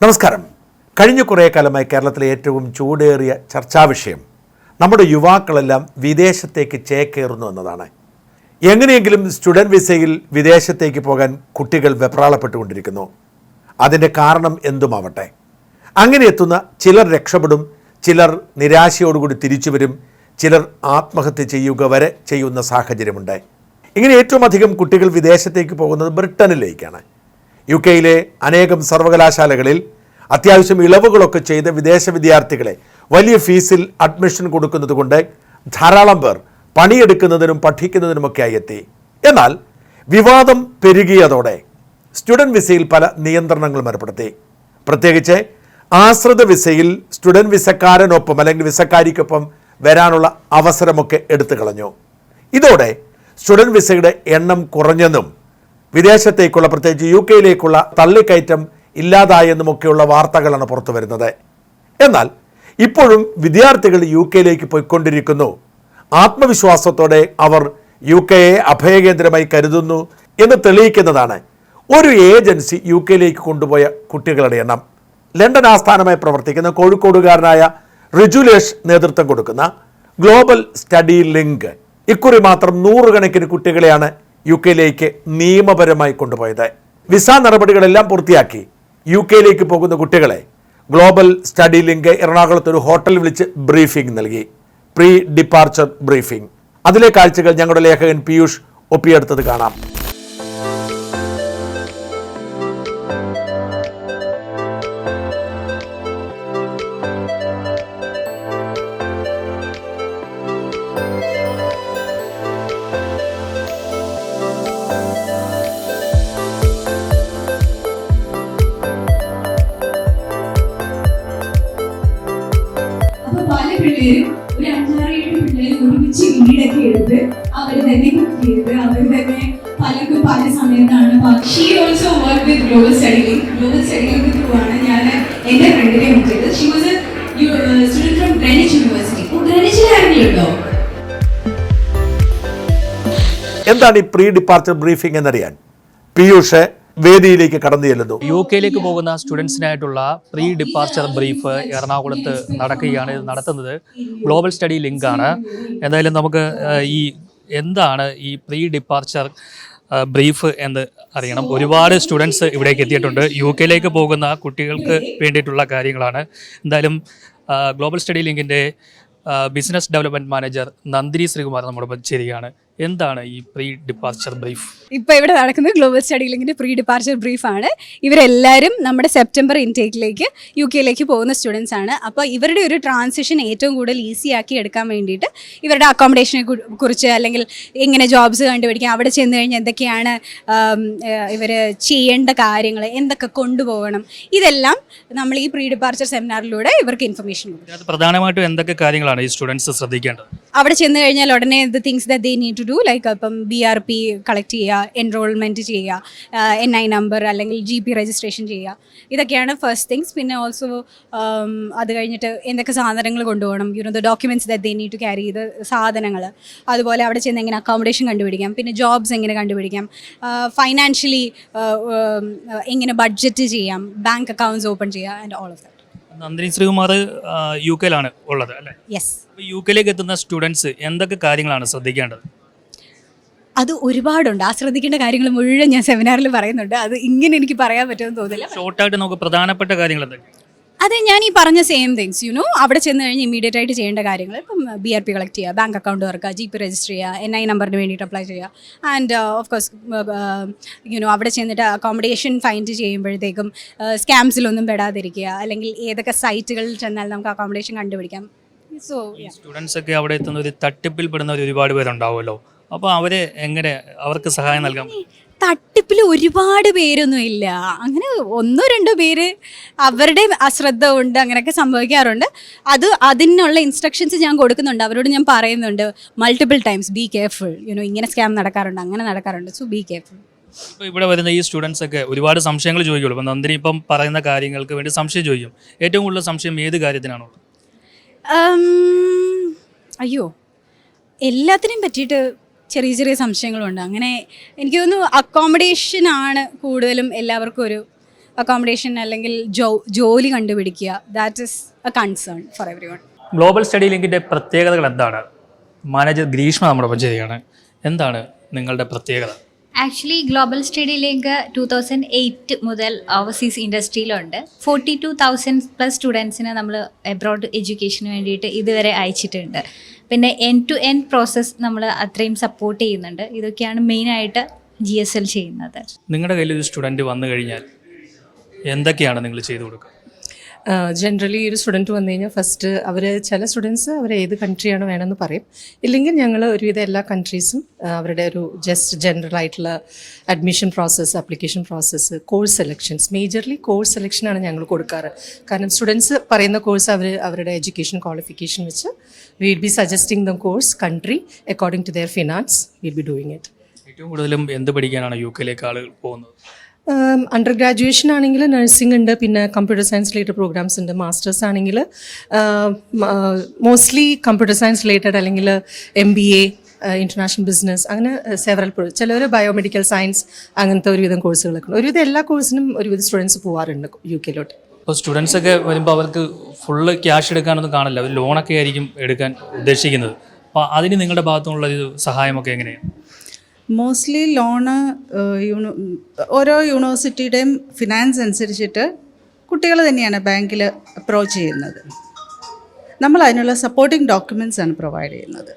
നമസ്കാരം. കഴിഞ്ഞ കുറേ കാലമായി കേരളത്തിലെ ഏറ്റവും ചൂടേറിയ ചർച്ചാ വിഷയം നമ്മുടെ യുവാക്കളെല്ലാം വിദേശത്തേക്ക് ചേക്കേറുന്നു എന്നതാണ്. എങ്ങനെയെങ്കിലും സ്റ്റുഡന്റ് വിസയിൽ വിദേശത്തേക്ക് പോകാൻ കുട്ടികൾ വെപ്രാളപ്പെട്ടുകൊണ്ടിരിക്കുന്നു. അതിന്റെ കാരണം എന്തുമാവട്ടെ? അങ്ങനെ എത്തുന്ന ചിലർ രക്ഷപ്പെടും ചിലർ നിരാശയോടുകൂടി തിരിച്ചു വരും ചിലർ ആത്മഹത്യ ചെയ്യുക വരെ ചെയ്യുന്ന സാഹചര്യമുണ്ട്. ഇങ്ങനെ ഏറ്റവും അധികം കുട്ടികൾ വിദേശത്തേക്ക് പോകുന്നത് ബ്രിട്ടനിലേക്കാണ്. യു കെയിലെ അനേകം സർവകലാശാലകളിൽ അത്യാവശ്യം ഇളവുകളൊക്കെ ചെയ്ത് വിദേശ വിദ്യാർത്ഥികളെ വലിയ ഫീസിൽ അഡ്മിഷൻ കൊടുക്കുന്നത് കൊണ്ട് ധാരാളം പേർ പണിയെടുക്കുന്നതിനും പഠിക്കുന്നതിനുമൊക്കെയായി എത്തി. എന്നാൽ വിവാദം പെരുകിയതോടെ സ്റ്റുഡന്റ് വിസയിൽ പല നിയന്ത്രണങ്ങളും ഏർപ്പെടുത്തി. പ്രത്യേകിച്ച് ആശ്രിത വിസയിൽ സ്റ്റുഡന്റ് വിസക്കാരനൊപ്പം അല്ലെങ്കിൽ വിസക്കാരിക്കൊപ്പം വരാനുള്ള അവസരമൊക്കെ എടുത്തു കളഞ്ഞു ഇതോടെ സ്റ്റുഡന്റ് വിസയുടെ എണ്ണം കുറഞ്ഞെന്നും വിദേശത്തേക്കുള്ള പ്രത്യേകിച്ച് യു കെയിലേക്കുള്ള തള്ളിക്കയറ്റം ഇല്ലാതായെന്നുമൊക്കെയുള്ള വാർത്തകളാണ് പുറത്തു വരുന്നത് എന്നാൽ ഇപ്പോഴും വിദ്യാർത്ഥികൾ യു കെയിലേക്ക് പോയിക്കൊണ്ടിരിക്കുന്നു. ആത്മവിശ്വാസത്തോടെ അവർ യു കെയെ അഭയകേന്ദ്രമായി കരുതുന്നു എന്ന് തെളിയിക്കുന്നതാണ് ഒരു ഏജൻസി യു കെയിലേക്ക് കൊണ്ടുപോയ കുട്ടികളുടെ എണ്ണം. ലണ്ടൻ ആസ്ഥാനമായി പ്രവർത്തിക്കുന്ന കോഴിക്കോടുകാരനായ റിജുലേഷ് നേതൃത്വം കൊടുക്കുന്ന ഗ്ലോബൽ സ്റ്റഡി ലിങ്ക്. ഇക്കുറി മാത്രം നൂറുകണക്കിന് കുട്ടികളെയാണ് യു കെയിലേക്ക് നിയമപരമായി കൊണ്ടുപോയത് വിസ നടപടികളെല്ലാം പൂർത്തിയാക്കി യു കെയിലേക്ക് പോകുന്ന കുട്ടികളെ ഗ്ലോബൽ സ്റ്റഡി ലിങ്ക് എറണാകുളത്ത് ഒരു ഹോട്ടൽ വിളിച്ച് ബ്രീഫിംഗ് നൽകി. Pre departure briefing. അതിലെ കാഴ്ചകൾ ഞങ്ങളുടെ ലേഖകൻ പീയൂഷ് ഒപ്പിയെടുത്തത് കാണാം. എന്താണ് ഈ പ്രീ ഡിപ്പാർച്ചർ ബ്രീഫിംഗ് എന്നറിയാൻ? പീയൂഷ് വേദിയിലേക്ക് കടന്നു ചെല്ലുന്നു. യു കെയിലേക്ക് പോകുന്ന സ്റ്റുഡൻസിനായിട്ടുള്ള പ്രീ ഡിപ്പാർച്ചർ ബ്രീഫ് എറണാകുളത്ത് നടക്കുകയാണ്. ഇത് നടത്തുന്നത് ഗ്ലോബൽ സ്റ്റഡി ലിങ്ക് ആണ് എന്തായാലും നമുക്ക് ഈ എന്താണ് ഈ പ്രീ ഡിപ്പാർച്ചർ ബ്രീഫ് എന്ന് അറിയണം. ഒരുപാട് സ്റ്റുഡൻസ് ഇവിടേക്ക് എത്തിയിട്ടുണ്ട്. യു കെയിലേക്ക് പോകുന്ന കുട്ടികൾക്ക് വേണ്ടിയിട്ടുള്ള കാര്യങ്ങളാണ്. എന്തായാലും global study ലിങ്കിന്റെ business development manager Nandini Sreekumar നമ്മോടൊപ്പം ചേരുകയാണ്. എന്താണ് ഈ പ്രീ ഡിപ്പാർച്ചർ ബ്രീഫ് ഇപ്പൊ ഇവിടെ നടക്കുന്നത് ഗ്ലോബൽ സ്റ്റഡി ലിങ്കിന്റെ പ്രീ ഡിപ്പാർച്ചർ ബ്രീഫ് ആണ്. ഇവരെല്ലാവരും നമ്മുടെ സെപ്റ്റംബർ ഇൻടേക്കിലേക്ക് യു കെയിലേക്ക് പോകുന്ന സ്റ്റുഡൻസ് ആണ്. അപ്പോൾ ഇവരുടെ ഒരു ട്രാൻസിഷൻ ഏറ്റവും കൂടുതൽ ഈസി ആക്കി എടുക്കാൻ വേണ്ടിയിട്ട് ഇവരുടെ അക്കോമഡേഷനെ കുറിച്ച് അല്ലെങ്കിൽ എങ്ങനെ ജോബ്സ് കണ്ടുപിടിക്കാം അവിടെ ചെന്ന് കഴിഞ്ഞാൽ എന്തൊക്കെയാണ് ഇവർ ചെയ്യേണ്ട കാര്യങ്ങൾ എന്തൊക്കെ കൊണ്ടുപോകണം ഇതെല്ലാം നമ്മൾ ഈ പ്രീ ഡിപ്പാർച്ചർ സെമിനാറിലൂടെ ഇവർക്ക് ഇൻഫർമേഷൻ കൊടുക്കും. പ്രധാനമായിട്ടും എന്തൊക്കെ കാര്യങ്ങളാണ് ഈ സ്റ്റുഡൻസ് ശ്രദ്ധിക്കേണ്ടത്? അവിടെ ചെന്ന് കഴിഞ്ഞാൽ ഉടനെ the things the they need to do like ഇപ്പം ബി ആർ പി കളക്ട് ചെയ്യുക എൻറോൾമെന്റ് ചെയ്യുക എൻ ഐ നമ്പർ അല്ലെങ്കിൽ ജി പി രജിസ്ട്രേഷൻ ചെയ്യുക. ഇതൊക്കെയാണ് ഫസ്റ്റ് തിങ്സ് പിന്നെ ഓൾസോ അത് കഴിഞ്ഞിട്ട് എന്തൊക്കെ സാധനങ്ങൾ കൊണ്ടുപോകണം. You know the documents the they need to carry ചെയ്ത് സാധനങ്ങൾ. അതുപോലെ അവിടെ ചെന്ന് എങ്ങനെ അക്കോമഡേഷൻ കണ്ടുപിടിക്കാം. പിന്നെ ജോബ്സ് എങ്ങനെ കണ്ടുപിടിക്കാം. ഫൈനാൻഷ്യലി എങ്ങനെ ബഡ്ജറ്റ് ചെയ്യാം. ബാങ്ക് അക്കൗണ്ട്സ് ഓപ്പൺ ചെയ്യുക and all of that Nandini Sreekumar U കെയിലാണ് ഉള്ളത് അല്ലേ? യെസ് യു കെയിലേക്ക് എത്തുന്ന സ്റ്റുഡൻസ് എന്തൊക്കെ കാര്യങ്ങളാണ് ശ്രദ്ധിക്കേണ്ടത്? അത് ഒരുപാടുണ്ട്. ആ ശ്രദ്ധിക്കേണ്ട കാര്യങ്ങൾ മുഴുവൻ ഞാൻ സെമിനാറിൽ പറയുന്നുണ്ട്. അത് ഇങ്ങനെ എനിക്ക് പറയാൻ പറ്റുമെന്ന് തോന്നില്ല. ഷോർട്ടായിട്ട് നമുക്ക് പ്രധാനപ്പെട്ട കാര്യങ്ങൾ എന്തൊക്കെ അതെ ഞാൻ ഈ പറഞ്ഞ സെയിം തിങ്സ് യു നോ അവിടെ ചെന്ന് കഴിഞ്ഞ് ഇമീഡിയറ്റ് ആയിട്ട് ചെയ്യേണ്ട കാര്യങ്ങൾ ഇപ്പം ബി ആർ പി കളക്ട് ചെയ്യുക ബാങ്ക് അക്കൗണ്ട് തുറക്കുക ജി പി രജിസ്റ്റർ ചെയ്യുക എൻ ഐ നമ്പറിന് വേണ്ടിയിട്ട് അപ്ലൈ ചെയ്യുക. ആൻഡ് ഓഫ് കോഴ്സ് യുനോ അവിടെ ചെന്നിട്ട് അക്കോമഡേഷൻ ഫൈൻഡ് ചെയ്യുമ്പോഴത്തേക്കും സ്കാംസിലൊന്നും പെടാതിരിക്കുക. അല്ലെങ്കിൽ ഏതൊക്കെ സൈറ്റുകളിൽ ചെന്നാൽ നമുക്ക് അക്കോമഡേഷൻ കണ്ടുപിടിക്കാം. സോ സ്റ്റുഡൻസ് ഒക്കെ അവിടെ എത്തുന്ന ഒരു തട്ടിപ്പിൽ പെടുന്ന ഒരു ഒരുപാട് പേരുണ്ടാവുമല്ലോ. അപ്പോൾ അവരെ എങ്ങനെ അവർക്ക് സഹായം പറ്റും? തട്ടിപ്പിൽ ഒരുപാട് പേരൊന്നും ഇല്ല. അങ്ങനെ ഒന്നോ രണ്ടോ പേര് അവരുടെ അശ്രദ്ധ കൊണ്ട് അങ്ങനെയൊക്കെ സംഭവിക്കാറുണ്ട്. അത് അതിനുള്ള ഇൻസ്ട്രക്ഷൻസ് ഞാൻ കൊടുക്കുന്നുണ്ട്. അവരോട് ഞാൻ പറയുന്നുണ്ട് multiple times be careful you know ഇങ്ങനെ സ്കാം നടക്കാറുണ്ട് അങ്ങനെ നടക്കാറുണ്ട്. സോ ബി കെയർഫുൾ ഇപ്പോൾ ഇവിടെ വരുന്ന ഈ സ്റ്റുഡൻസ് ഒക്കെ ഒരുപാട് സംശയങ്ങൾ ചോദിക്കുള്ളൂ. അപ്പോൾ നന്ദിനി ഇപ്പം പറയുന്ന കാര്യങ്ങൾക്ക് വേണ്ടി സംശയം ചോദിക്കും. ഏറ്റവും കൂടുതൽ സംശയം ഏത് കാര്യത്തിനാണോ അയ്യോ. എല്ലാത്തിനെയും പറ്റിയിട്ട് ചെറിയ ചെറിയ സംശയങ്ങളുണ്ട്. അങ്ങനെ എനിക്ക് തോന്നുന്നു അക്കോമഡേഷൻ ആണ് കൂടുതലും എല്ലാവർക്കും ഒരു അക്കോമഡേഷൻ അല്ലെങ്കിൽ ജോ ജോലി കണ്ടുപിടിക്കുക. That is a concern for everyone global study ലിങ്കിന്റെ പ്രത്യേകതകൾ എന്താണ്? മാനേജർ ഗ്രീഷ്മ നമ്മുടെ ഒപ്പം ചെയ്യുകയാണ്. എന്താണ് നിങ്ങളുടെ പ്രത്യേകത? Actually global study link two thousand eight മുതൽ ഓവർസീസ് ഇൻഡസ്ട്രിയിലുണ്ട് ഫോർട്ടി ടു തൗസൻഡ് പ്ലസ് സ്റ്റുഡൻസിനെ നമ്മൾ എബ്രോഡ് എഡ്യൂക്കേഷന് വേണ്ടിയിട്ട് ഇതുവരെ അയച്ചിട്ടുണ്ട്. പിന്നെ എൻ ടു എൻ പ്രോസസ്സ് നമ്മൾ അത്രയും സപ്പോർട്ട് ചെയ്യുന്നുണ്ട്. ഇതൊക്കെയാണ് മെയിനായിട്ട് ജി എസ് എൽ ചെയ്യുന്നത്. നിങ്ങളുടെ കയ്യിൽ ഒരു സ്റ്റുഡന്റ് വന്നു കഴിഞ്ഞാൽ എന്തൊക്കെയാണ് നിങ്ങൾ ചെയ്തു കൊടുക്കുക? ജനറലി ഒരു സ്റ്റുഡന്റ് വന്നു കഴിഞ്ഞാൽ ഫസ്റ്റ് അവർ ചില സ്റ്റുഡൻസ് അവർ ഏത് കൺട്രിയാണ് വേണമെന്ന് പറയും. ഇല്ലെങ്കിൽ ഞങ്ങൾ ഒരുവിധം എല്ലാ കൺട്രീസും അവരുടെ ഒരു ജസ്റ്റ് ജനറൽ ആയിട്ടുള്ള admission process application process course selections majorly course സെലക്ഷനാണ് ഞങ്ങൾ കൊടുക്കാറ്. കാരണം സ്റ്റുഡൻസ് പറയുന്ന കോഴ്സ് അവർ അവരുടെ എഡ്യൂക്കേഷൻ ക്വാളിഫിക്കേഷൻ വെച്ച് will be suggesting the course country according to their finance will be doing it ഏറ്റവും കൂടുതലും എന്ത് പഠിക്കാനാണ് യു കെയിലേക്ക് ആളുകൾ പോകുന്നത്? അണ്ടർ ഗ്രാജുവേഷൻ ആണെങ്കിൽ നഴ്സിംഗ് ഉണ്ട് പിന്നെ കമ്പ്യൂട്ടർ സയൻസ് റിലേറ്റഡ് പ്രോഗ്രാംസ് ഉണ്ട് മാസ്റ്റേഴ്സ് ആണെങ്കിൽ മോസ്റ്റ്ലി കമ്പ്യൂട്ടർ സയൻസ് റിലേറ്റഡ് അല്ലെങ്കിൽ M B A international business അങ്ങനെ സെവറൽ ചിലർ ബയോമെഡിക്കൽ സയൻസ് അങ്ങനത്തെ ഒരുവിധം കോഴ്സുകളൊക്കെ ഉണ്ട്. ഒരുവിധം എല്ലാ കോഴ്സിനും ഒരുവിധം സ്റ്റുഡൻസ് പോകാറുണ്ട് യു കെയിലോട്ട് ഇപ്പോൾ സ്റ്റുഡൻസ് ഒക്കെ വരുമ്പോൾ അവർക്ക് ഫുള്ള് ക്യാഷ് എടുക്കാനൊന്നും കാണില്ല. അവർ ലോണൊക്കെ ആയിരിക്കും എടുക്കാൻ ഉദ്ദേശിക്കുന്നത്. അപ്പോൾ അതിന് നിങ്ങളുടെ ഭാഗത്തുനിന്നുള്ള ഒരു സഹായമൊക്കെ എങ്ങനെയാണ്? മോസ്റ്റ്ലി ലോണ് യൂണി ഓരോ യൂണിവേഴ്സിറ്റിയുടെയും ഫിനാൻസ് അനുസരിച്ചിട്ട് കുട്ടികൾ തന്നെയാണ് ബാങ്കിൽ അപ്രോച്ച് ചെയ്യുന്നത്. നമ്മൾ അതിനുള്ള സപ്പോർട്ടിംഗ് ഡോക്യുമെന്റ്സ് ആണ് പ്രൊവൈഡ് ചെയ്യുന്നത്.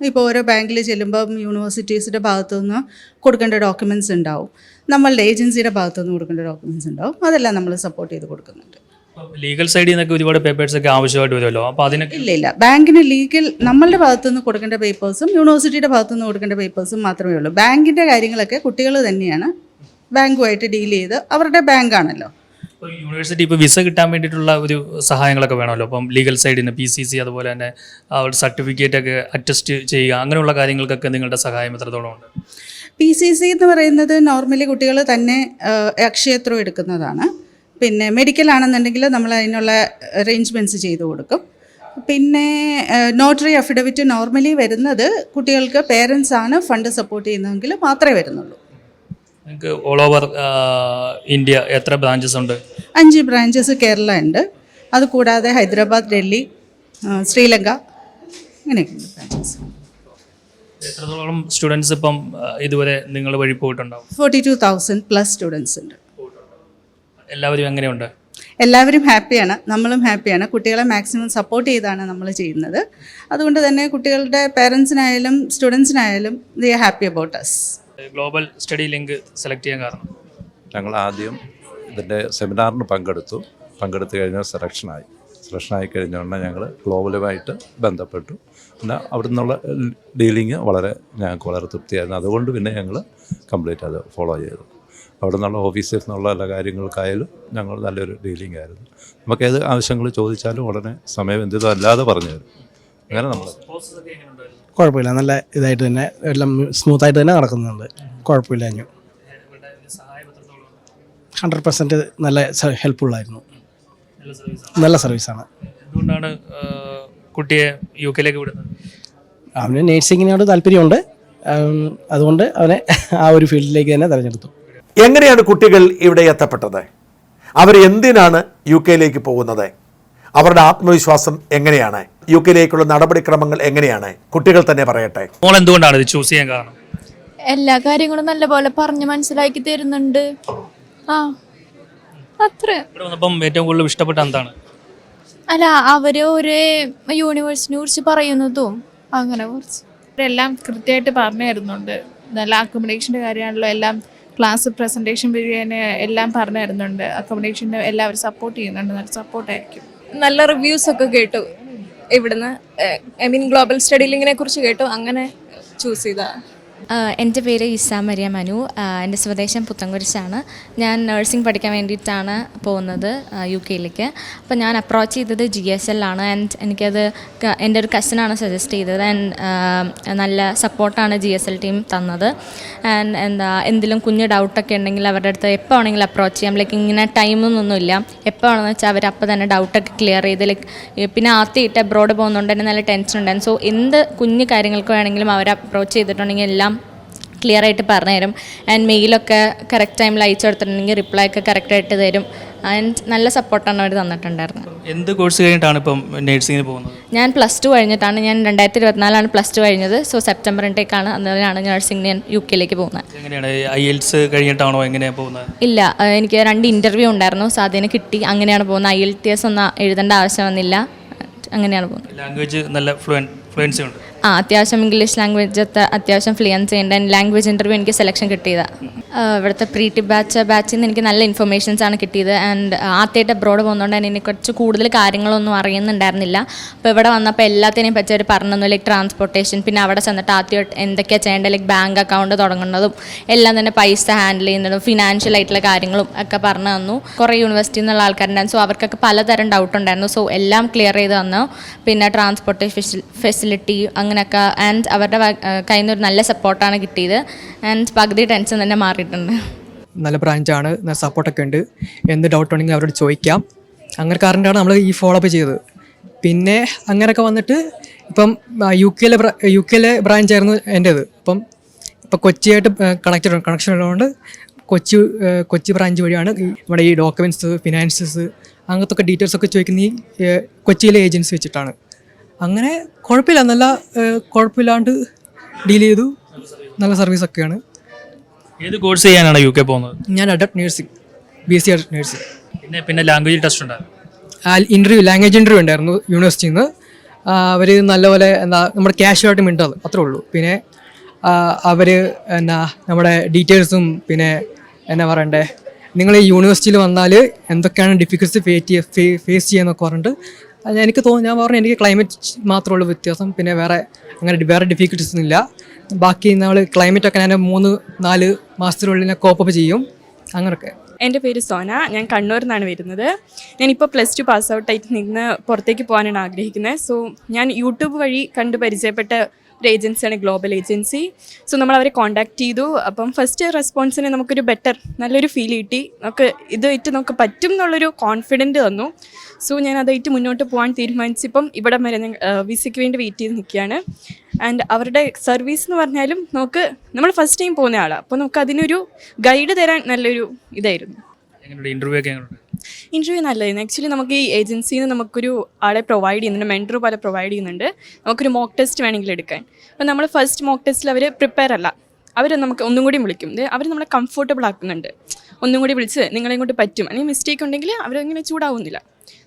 ഇപ്പോൾ ഓരോ ബാങ്കിൽ ചെല്ലുമ്പം യൂണിവേഴ്സിറ്റീസിന്റെ ഭാഗത്തു നിന്ന് കൊടുക്കേണ്ട ഡോക്യുമെന്റ്സ് ഉണ്ടാവും. നമ്മളുടെ ഏജൻസിയുടെ ഭാഗത്തു നിന്ന് കൊടുക്കേണ്ട ഡോക്യുമെന്റ്സ് ഉണ്ടാവും. അതെല്ലാം നമ്മൾ സപ്പോർട്ട് ചെയ്ത് കൊടുക്കുന്നുണ്ട്. ലീഗൽ സൈഡിൽ നിന്നൊക്കെ ഒരുപാട് പേപ്പേഴ്സ് ഒക്കെ ആവശ്യമായിട്ട് വരുമല്ലോ? അപ്പോൾ അതിനൊക്കെ ഇല്ല ഇല്ല. ബാങ്കിന് ലീഗൽ നമ്മളുടെ ഭാഗത്തുനിന്ന് കൊടുക്കേണ്ട പേപ്പേഴ്സും യൂണിവേഴ്സിറ്റിയുടെ ഭാഗത്തുനിന്ന് കൊടുക്കേണ്ട പേപ്പേഴ്സും മാത്രമേ ഉള്ളൂ. ബാങ്കിന്റെ കാര്യങ്ങളൊക്കെ കുട്ടികൾ തന്നെയാണ് ബാങ്കുമായിട്ട് ഡീൽ ചെയ്ത് അവരുടെ ബാങ്കാണല്ലോ. യൂണിവേഴ്സിറ്റി ഇപ്പോൾ വിസ കിട്ടാൻ വേണ്ടിയിട്ടുള്ള ഒരു സഹായങ്ങളൊക്കെ വേണമല്ലോ? അപ്പം ലീഗൽ സൈഡിൽ നിന്ന് പി സി സി അതുപോലെ തന്നെ അവരുടെ സർട്ടിഫിക്കറ്റ് ഒക്കെ അറ്റസ്റ്റ് ചെയ്യുക അങ്ങനെയുള്ള കാര്യങ്ങൾക്കൊക്കെ നിങ്ങളുടെ സഹായം എത്രത്തോളം ഉണ്ട്? പി സി സി എന്ന് പറയുന്നത് നോർമലി കുട്ടികൾ തന്നെ അക്ഷയത്രം എടുക്കുന്നതാണ്. പിന്നെ മെഡിക്കൽ ആണെന്നുണ്ടെങ്കിൽ നമ്മൾ അതിനുള്ള അറേഞ്ച്മെന്റ്സ് ചെയ്തു കൊടുക്കും. പിന്നെ നോട്ടറി അഫിഡവിറ്റ് നോർമലി വരുന്നത് കുട്ടികൾക്ക് പേരൻസ് ആണ് ഫണ്ട് സപ്പോർട്ട് ചെയ്യുന്നതെങ്കിൽ മാത്രമേ വരുന്നുള്ളൂ. നിങ്ങൾക്ക് ഓൾ ഓവർ ഇന്ത്യ എത്ര ബ്രാഞ്ചസ് ഉണ്ട്? അഞ്ച് ബ്രാഞ്ചസ് കേരള ഉണ്ട്. അതുകൂടാതെ ഹൈദരാബാദ് ഡൽഹി ശ്രീലങ്ക അങ്ങനെയൊക്കെയുണ്ട് ബ്രാഞ്ചസ് എത്രത്തോളം സ്റ്റുഡൻസ് ഇപ്പം ഇതുവരെ നിങ്ങൾ വഴി പോയിട്ടുണ്ടാവും? Forty two thousand plus students ഉണ്ട്. എല്ലാവരും എങ്ങനെയുണ്ട്? എല്ലാവരും ഹാപ്പിയാണ്. നമ്മളും ഹാപ്പിയാണ്. കുട്ടികളെ മാക്സിമം സപ്പോർട്ട് ചെയ്താണ് നമ്മൾ ചെയ്യുന്നത്. അതുകൊണ്ട് തന്നെ കുട്ടികളുടെ പേരൻസിനായാലും സ്റ്റുഡൻസിനായാലും they are happy about us global study link select ചെയ്യാൻ കാരണം? ഞങ്ങൾ ആദ്യം ഇതിന്റെ സെമിനാറിന് പങ്കെടുത്തു. പങ്കെടുത്തു കഴിഞ്ഞാൽ സെലക്ഷനായി സെലക്ഷനായി ഉടനെ ഞങ്ങൾ ഗ്ലോബലുമായിട്ട് ബന്ധപ്പെട്ടു. പിന്നെ അവിടെ നിന്നുള്ള ഡീലിങ് വളരെ ഞങ്ങൾക്ക് വളരെ തൃപ്തിയായിരുന്നു. അതുകൊണ്ട് പിന്നെ ഞങ്ങൾ കംപ്ലീറ്റ് അത് ഫോളോ ചെയ്തു. അവിടെ നിന്നുള്ള ഓഫീസിൽ നിന്നുള്ള എല്ലാ കാര്യങ്ങൾക്കായാലും ഞങ്ങൾ നല്ലൊരു ഡീലിംഗ് ആയിരുന്നു. നമുക്ക് ഏത് ആവശ്യങ്ങൾ ചോദിച്ചാലും ഉടനെ സമയബന്ധിതം അല്ലാതെ പറഞ്ഞു തരും. അങ്ങനെ നമ്മൾ കുഴപ്പമില്ല. നല്ല ഇതായിട്ട് തന്നെ എല്ലാം സ്മൂത്ത് ആയിട്ട് തന്നെ നടക്കുന്നുണ്ട്. കുഴപ്പമില്ല അഞ്ഞു ഹൺഡ്രഡ് പെർസെന്റ് നല്ല ഹെൽപ്ഫുള്ളായിരുന്നു. നല്ല സർവീസാണ്. എന്തുകൊണ്ടാണ് കുട്ടിയെ യു കെയിലേക്ക് വിടുന്നത്? അവന് നേഴ്സിങ്ങിനോട് താല്പര്യമുണ്ട്. അതുകൊണ്ട് അവനെ ആ ഒരു ഫീൽഡിലേക്ക് തന്നെ തിരഞ്ഞെടുത്തു. എങ്ങനെയാണ് കുട്ടികൾ ഇവിടെ എത്തപ്പെട്ടത്? അവർ എന്തിനാണ് യു കെയിലേക്ക് പോകുന്നത്? അവരുടെ ആത്മവിശ്വാസം എങ്ങനെയാണ്? യു കെയിലേക്കുള്ള നടപടിക്രമങ്ങൾ എങ്ങനെയാണ്? കുട്ടികൾ തന്നെ പറയട്ടെ. മോൾ എന്തുകൊണ്ടാണ് ഇത് ചൂസ് ചെയ്യാൻ കാരണം? എല്ലാ കാര്യങ്ങളും നല്ലപോലെ പറഞ്ഞ് മനസ്സിലാക്കി തരുന്നുണ്ട്. ആ അത്ര. ഇവിടെ വന്നപ്പം ഏറ്റവും കൂടുതൽ ഇഷ്ടപ്പെട്ട എന്താണ്? അല്ല അവർ ഒരു യൂണിവേഴ്സിനെ കുറിച്ച് പറയുന്നതും അങ്ങനെ കുറച്ച്. എല്ലാം കൃത്യമായിട്ട് പറഞ്ഞു തരുന്നുണ്ട്. നല്ല അക്കോമഡേഷന്റെ കാര്യമാണല്ലോ എല്ലാം ക്ലാസ് പ്രസന്റേഷൻ ബിരിയാണി എല്ലാം പറഞ്ഞു തരുന്നുണ്ട് അക്കോമഡേഷന്റെ എല്ലാവരും സപ്പോർട്ട് ചെയ്യുന്നുണ്ട്. നല്ല സപ്പോർട്ടായിരിക്കും നല്ല റിവ്യൂസ് ഒക്കെ കേട്ടു. ഇവിടുന്ന് ഐ മീൻ ഗ്ലോബൽ സ്റ്റഡി ലിങ്കിനെ കുറിച്ച് കേട്ടു. അങ്ങനെ ചൂസ് ചെയ്താ. എന്റെ പേര് ഇസാ മരിയ മനു. എന്റെ സ്വദേശം പുത്തൻകുരിശാണ്. ഞാൻ നഴ്സിംഗ് പഠിക്കാൻ വേണ്ടിയിട്ടാണ് പോകുന്നത് യു കെയിലേക്ക്. അപ്പോൾ ഞാൻ അപ്രോച്ച് ചെയ്തത് ജി എസ് എൽ ആണ്. ആൻഡ് എനിക്കത് എന്റെ ഒരു കസിനാണ് സജസ്റ്റ് ചെയ്തത്. ആൻഡ് നല്ല സപ്പോർട്ടാണ് ജി എസ് എൽ ടീം തന്നത്. ആൻഡ് എന്താ എന്തെങ്കിലും കുഞ്ഞ് ഡൗട്ടൊക്കെ ഉണ്ടെങ്കിൽ അവരുടെ അടുത്ത് എപ്പോൾ ആണെങ്കിലും അപ്രോച്ച് ചെയ്യാം. ലൈക്ക് ഇങ്ങനെ ടൈമൊന്നുമില്ല. എപ്പോൾ ആണെന്ന് വെച്ചാൽ അവർ അപ്പോൾ തന്നെ ഡൗട്ടൊക്കെ ക്ലിയർ ചെയ്ത് ലൈക്ക് പിന്നെ ആദ്യമായിട്ട് അബ്രോഡ് പോകുന്നതുകൊണ്ട് തന്നെ നല്ല ടെൻഷൻ ഉണ്ടായിരുന്നു സോ എന്ത് കുഞ്ഞ് കാര്യങ്ങൾക്ക് വേണമെങ്കിലും അവർ അപ്രോച്ച് ചെയ്തിട്ടുണ്ടെങ്കിൽ എല്ലാം ക്ലിയർ ആയിട്ട് പറഞ്ഞുതരും ആൻഡ് മെയിലൊക്കെ കറക്റ്റ് ടൈമിൽ അയച്ചു കൊടുത്തിട്ടുണ്ടെങ്കിൽ റിപ്ലൈ ഒക്കെ കറക്റ്റായിട്ട് തരും. ആൻഡ് നല്ല സപ്പോർട്ടാണ് അവർ തന്നിട്ടുണ്ടായിരുന്നത്. എന്ത് കോഴ്സ് കഴിഞ്ഞിട്ടാണ് ഇപ്പം നേഴ്സിംഗിന് പോകുന്നത്? ഞാൻ പ്ലസ് ടു കഴിഞ്ഞിട്ടാണ്. ഞാൻ രണ്ടായിരത്തി ഇരുപത്തിനാലാണ് പ്ലസ് ടു കഴിഞ്ഞത്. സോ സെപ്റ്റംബറിന്റെക്കാണ് അന്നേരമാണ് നഴ്സിംഗ് ഞാൻ യു കെയിലേക്ക് പോകുന്നത്. എങ്ങനെയാണ്? ഐ എൽസ് കഴിഞ്ഞിട്ടാണോ എങ്ങനെയാണ് പോകുന്നത്? ഇല്ല എനിക്ക് രണ്ട് ഇന്റർവ്യൂ ഉണ്ടായിരുന്നു. സോ അതിന് കിട്ടി. അങ്ങനെയാണ് പോകുന്നത്. ഐ എൽ ടി എസ് ഒന്നും എഴുതേണ്ട ആവശ്യം വന്നില്ല. അങ്ങനെയാണ് പോകുന്നത്. ലാംഗ്വേജ് നല്ല ഫ്ലുവൻ ഫ്ലുവൻസി ഉണ്ട്. ആ അത്യാവശ്യം ഇംഗ്ലീഷ് ലാംഗ്വേജ് അത്യാവശ്യം ഫ്ലുവൻസി ഉണ്ട് ലാംഗ്വേജ് ഇന്റർവ്യൂ എനിക്ക് സെലക്ഷൻ കിട്ടിയതാണ് ഇവിടുത്തെ പ്രീ ടി ബാച്ച് ബാച്ചിൽ നിന്ന് എനിക്ക് നല്ല ഇൻഫർമേഷൻസ് ആണ് കിട്ടിയത്. ആൻഡ് ആദ്യമായിട്ട് അബ്രോഡ് പോകുന്നതുകൊണ്ട് തന്നെ എനിക്ക് കുറച്ച് കൂടുതൽ കാര്യങ്ങളൊന്നും അറിയുന്നുണ്ടായിരുന്നില്ല. അപ്പോൾ ഇവിടെ വന്നപ്പോൾ എല്ലാത്തിനെയും പറ്റി അവർ പറഞ്ഞു ലൈക്ക് ട്രാൻസ്പോർട്ടേഷൻ പിന്നെ അവിടെ ചെന്നിട്ട് ആദ്യമായിട്ട് എന്തൊക്കെയാണ് ചെയ്യേണ്ടത് ലൈക്ക് ബാങ്ക് അക്കൗണ്ട് തുടങ്ങുന്നതും എല്ലാം തന്നെ പൈസ ഹാൻഡിൽ ചെയ്യുന്നതും ഫിനാൻഷ്യൽ ആയിട്ടുള്ള കാര്യങ്ങളും ഒക്കെ പറഞ്ഞു തന്നു. കുറേ യൂണിവേഴ്സിറ്റിയിൽ നിന്നുള്ള ആൾക്കാരുണ്ടായിരുന്നു. സോ അവർക്കൊക്കെ പലതരം ഡൗട്ട് ഉണ്ടായിരുന്നു. സോ എല്ലാം ക്ലിയർ ചെയ്ത് തന്നു. പിന്നെ ട്രാൻസ്പോർട്ടേഷൻ ഫെസിലിറ്റി അങ്ങനെയൊക്കെ ആൻഡ് അവരുടെ കയ്യിൽ നിന്ന് ഒരു നല്ല സപ്പോർട്ടാണ് കിട്ടിയത്. ആൻഡ് പകുതി ടെൻഷൻ തന്നെ മാറിയിട്ടുണ്ട് നല്ല ബ്രാഞ്ചാണ് സപ്പോർട്ടൊക്കെ ഉണ്ട്. എന്ത് ഡൗട്ട് ഉണ്ടെങ്കിൽ അവരോട് ചോദിക്കാം. അങ്ങനെ കാരണമാണ് നമ്മൾ ഈ ഫോളോ അപ്പ് ചെയ്തത്. പിന്നെ അങ്ങനെയൊക്കെ വന്നിട്ട് ഇപ്പം യു കെയിലെ യു കെയിലെ ബ്രാഞ്ചായിരുന്നു എന്റേത് അപ്പം ഇപ്പം കൊച്ചിയായിട്ട് കണക്റ്റഡ് കണക്ഷൻ ഉള്ളതുകൊണ്ട് കൊച്ചി കൊച്ചി ബ്രാഞ്ച് വഴിയാണ് നമ്മുടെ ഈ ഡോക്യുമെന്റ്സ് ഫിനാൻസസ് അങ്ങനത്തെ ഒക്കെ ഡീറ്റെയിൽസ് ഒക്കെ ചോദിക്കുന്ന ഈ കൊച്ചിയിലെ ഏജൻസി വെച്ചിട്ടാണ്. അങ്ങനെ കുഴപ്പമില്ല. നല്ല കുഴപ്പമില്ലാണ്ട് ഡീൽ ചെയ്തു. നല്ല സർവീസൊക്കെയാണ് ഏത് കോഴ്സ് ചെയ്യാനാണ് യു കെ പോകുന്നത്? ഞാൻ adapt nursing B S C adapt nursing പിന്നെ പിന്നെ ലാംഗ്വേജ് ടെസ്റ്റ് ഉണ്ടായിരുന്നു. ഇന്റർവ്യൂ ലാംഗ്വേജ് ഇന്റർവ്യൂ ഉണ്ടായിരുന്നു യൂണിവേഴ്സിറ്റിയിൽ നിന്ന് അവർ നല്ലപോലെ എന്താ നമ്മുടെ ക്യാഷുമായിട്ട് മിണ്ടത് അത്രേ ഉള്ളൂ. പിന്നെ അവർ എന്നാ നമ്മുടെ ഡീറ്റെയിൽസും പിന്നെ എന്നാ പറയണ്ടേ നിങ്ങൾ ഈ യൂണിവേഴ്സിറ്റിയിൽ വന്നാൽ എന്തൊക്കെയാണ് ഡിഫിക്കൽസ് ഫേസ് ഫേസ് ചെയ്യുന്നൊക്കെ പറഞ്ഞിട്ട് എനിക്ക് തോന്നുന്നു ഞാൻ പറഞ്ഞു എനിക്ക് ക്ലൈമറ്റ് മാത്രമേ ഉള്ളൂ വ്യത്യാസം. പിന്നെ വേറെ അങ്ങനെ വേറെ ഡിഫിക്കൽറ്റീസ് ഒന്നും ഇല്ല ബാക്കി നമ്മൾ ക്ലൈമറ്റ് ഒക്കെ ഞാൻ മൂന്ന് നാല് മാസത്തിനുള്ളിൽ ഞാൻ കോപ്പപ്പ് ചെയ്യും. അങ്ങനെയൊക്കെ എന്റെ പേര് സോന ഞാൻ കണ്ണൂരിൽ നിന്നാണ് വരുന്നത് ഞാനിപ്പോൾ പ്ലസ് ടു പാസ് ഔട്ടായിട്ട് നിന്ന് പുറത്തേക്ക് പോകാനാണ് ആഗ്രഹിക്കുന്നത്. സോ ഞാൻ യൂട്യൂബ് വഴി കണ്ട് പരിചയപ്പെട്ട ഒരു ഏജൻസിയാണ് ഗ്ലോബൽ ഏജൻസി സോ നമ്മൾ അവരെ കോൺടാക്ട് ചെയ്തു. അപ്പം ഫസ്റ്റ് റെസ്പോൺസിന് നമുക്കൊരു ബെറ്റർ നല്ലൊരു ഫീൽ കിട്ടി. നമുക്ക് ഇതായിട്ട് നമുക്ക് പറ്റും എന്നുള്ളൊരു കോൺഫിഡന്റ് തന്നു. സോ ഞാൻ അതായിട്ട് മുന്നോട്ട് പോകാൻ തീരുമാനിച്ചിപ്പം ഇവിടെ വരെ വിസയ്ക്ക് വേണ്ടി വെയിറ്റ് ചെയ്ത് നിൽക്കുകയാണ്. ആൻഡ് അവരുടെ സർവീസ് എന്ന് പറഞ്ഞാലും നമുക്ക് നമ്മൾ ഫസ്റ്റ് ടൈം പോകുന്ന ആളാണ് അപ്പോൾ നമുക്ക് അതിനൊരു ഗൈഡ് തരാൻ നല്ലൊരു ഇതായിരുന്നു. ഇന്റർവ്യൂ ഒക്കെ ഇന്റർവ്യൂ നല്ലതായിരുന്നു. ആക്ച്വലി നമുക്ക് ഈ ഏജൻസിയിൽ നിന്ന് നമുക്കൊരു ആളെ പ്രൊവൈഡ് ചെയ്യുന്നുണ്ട് മെന്റർ പോലെ പ്രൊവൈഡ് ചെയ്യുന്നുണ്ട്. നമുക്കൊരു മോക്ക് ടെസ്റ്റ് വേണമെങ്കിൽ എടുക്കാൻ. അപ്പോൾ നമ്മൾ ഫസ്റ്റ് മോക്ക് ടെസ്റ്റിൽ അവർ പ്രിപ്പയർ അല്ല. അവർ നമുക്ക് ഒന്നും കൂടി വിളിക്കും. അവർ നമ്മളെ കംഫർട്ടബിൾ ആക്കുന്നുണ്ട്. ഒന്നും കൂടി വിളിച്ച് നിങ്ങളെ കൊണ്ട് പറ്റും. അല്ലെങ്കിൽ മിസ്റ്റേക്ക് ഉണ്ടെങ്കിൽ അവരങ്ങനെ ചൂടാവുന്നില്ല.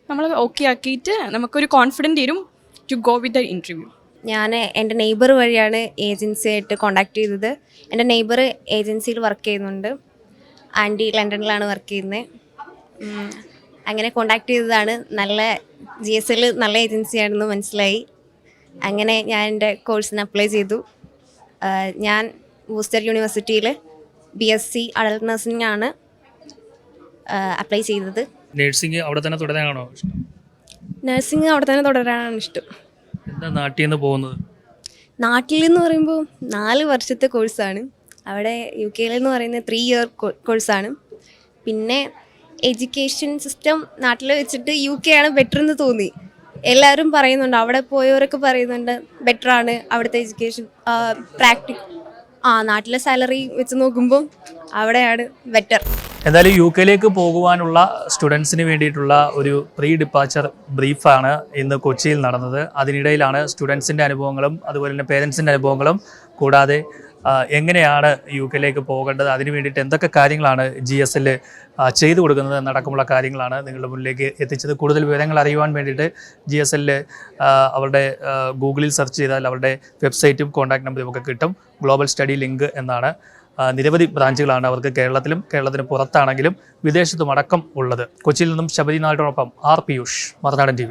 നമ്മൾ ഓക്കെ ആക്കിയിട്ട് നമുക്കൊരു കോൺഫിഡന്റ് തരും to go with the interview ഞാൻ എന്റെ നെയ്ബർ വഴിയാണ് ഏജൻസിയായിട്ട് കോണ്ടാക്ട് ചെയ്തത്. എന്റെ നെയ്ബർ ഏജൻസിയിൽ വർക്ക് ചെയ്യുന്നുണ്ട്. ആന്റി ലണ്ടനിലാണ് വർക്ക് ചെയ്യുന്നത്. അങ്ങനെ കോണ്ടാക്ട് ചെയ്തതാണ്. നല്ല ജി എസ് എൽ നല്ല ഏജൻസിയാണെന്ന് മനസ്സിലായി. അങ്ങനെ ഞാൻ എന്റെ കോഴ്സിന് അപ്ലൈ ചെയ്തു. ഞാൻ ബൂസ്റ്റർ യൂണിവേഴ്സിറ്റിയിൽ B S C adult nursing ആണ് അപ്ലൈ ചെയ്തത്. നഴ്സിംഗ് അവിടെ തന്നെ തുടരാനാണോ ഇഷ്ടം? നഴ്സിംഗ് അവിടെ തന്നെ തുടരാനാണ് ഇഷ്ടം. എന്താ നാട്ടിൽ നിന്ന് പോകുന്നത്? നാട്ടിൽ എന്ന് പറയുമ്പോൾ നാല് വർഷത്തെ കോഴ്സാണ് അവിടെ യു കെയിൽ എന്ന് പറയുന്നത് ത്രീ ഇയർ കോഴ്സാണ് പിന്നെ എഡ്യൂക്കേഷൻ സിസ്റ്റം നാട്ടിൽ വെച്ചിട്ട് യു കെ ആണ് ബെറ്റർ എന്ന് തോന്നി. എല്ലാവരും പറയുന്നുണ്ട് അവിടെ പോയവരൊക്കെ പറയുന്നുണ്ട് ബെറ്റർ ആണ് അവിടുത്തെ എഡ്യൂക്കേഷൻ. പ്രാക്ടി ആ നാട്ടിലെ സാലറി വെച്ച് നോക്കുമ്പോൾ അവിടെയാണ് ബെറ്റർ എന്തായാലും യു കെയിലേക്ക് പോകുവാനുള്ള സ്റ്റുഡൻസിന് വേണ്ടിയിട്ടുള്ള ഒരു പ്രീ ഡിപ്പാച്ചർ ബ്രീഫാണ് ഇന്ന് കൊച്ചിയിൽ നടന്നത്. അതിനിടയിലാണ് സ്റ്റുഡൻസിന്റെ അനുഭവങ്ങളും അതുപോലെ തന്നെ പേരൻസിന്റെ അനുഭവങ്ങളും കൂടാതെ എങ്ങനെയാണ് യു കെയിലേക്ക് പോകേണ്ടത്? അതിന് വേണ്ടിയിട്ട് എന്തൊക്കെ കാര്യങ്ങളാണ് ജി എസ് എൽ ചെയ്തു കൊടുക്കുന്നത് എന്നടക്കമുള്ള കാര്യങ്ങളാണ് നിങ്ങളുടെ മുന്നിലേക്ക് എത്തിച്ചത്. കൂടുതൽ വിവരങ്ങൾ അറിയുവാൻ വേണ്ടിയിട്ട് ജി എസ് എല്ലിൽ അവരുടെ ഗൂഗിളിൽ സെർച്ച് ചെയ്താൽ അവരുടെ വെബ്സൈറ്റും കോൺടാക്ട് നമ്പറും ഒക്കെ കിട്ടും. ഗ്ലോബൽ സ്റ്റഡി ലിങ്ക് എന്നാണ്. നിരവധി ബ്രാഞ്ചുകളാണ് അവർക്ക് കേരളത്തിലും കേരളത്തിന് പുറത്താണെങ്കിലും വിദേശത്തും അടക്കം ഉള്ളത്. കൊച്ചിയിൽ നിന്നും ശബരിനാഥിനോടൊപ്പം ആർ പിയൂഷ് മറുനാടൻ ടി